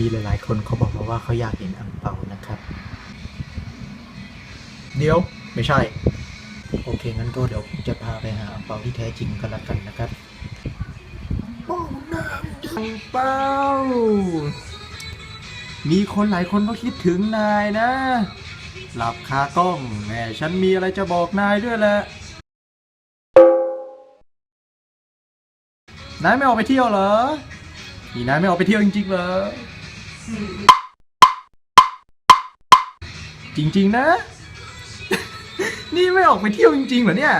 มีหลายๆ คนเขาบอกมาว่าเขาอยากเห็นอังเปานะครับ เดี๋ยวไม่ใช่ โอเค งั้นก็เดี๋ยวผมจะพาไปหาอังเปาที่แท้จริงกันละกันนะครับโอ้น้ำอังเปามีคนหลายคนก็คิดถึงนายนะ หลับคากล้องแม่ฉันมีอะไรจะบอกนายด้วยแหละ นายไม่ออกไปเที่ยวเหรอ นี่นายไม่ออกไปเที่ยวจริงๆเหรอ จริง ๆ นะ นี่ไม่ออกไปเที่ยวจริงๆเหรอเนี่ย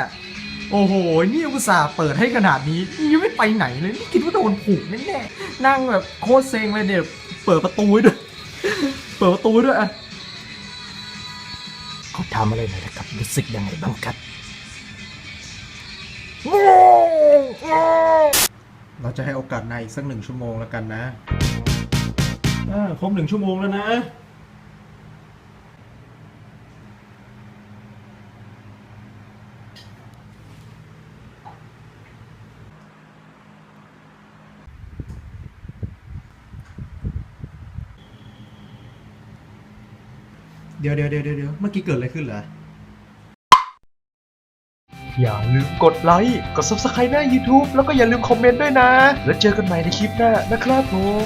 โอ้โห นี่อุตส่าห์เปิดให้ขนาดนี้ยังไม่ไปไหนเลยนี่คิดว่าโดนผูกแน่ๆนั่งแบบโคตรเซ็งเลยเนี่ยเปิดประตูด้วย เปิดประตูด้วยอะเขาทำอะไรหน่อยนะครับรู้สึกยังไงบ้างครับเราจะให้โอกาสนายอีกสักหนึ่งชั่วโมงแล้วกันนะ อ่าครบหนึ่งชั่วโมงแล้วนะ เดี๋ยวเดี๋ยวเดี๋ยวเดี๋ยวเมื่อกี้เกิดอะไรขึ้นเหรอ อย่าลืมกดไลค์ กด subscribe หน้า YouTube แล้วก็อย่าลืมคอมเมนต์ด้วยนะ แล้วเจอกันใหม่ในคลิปหน้านะครับผม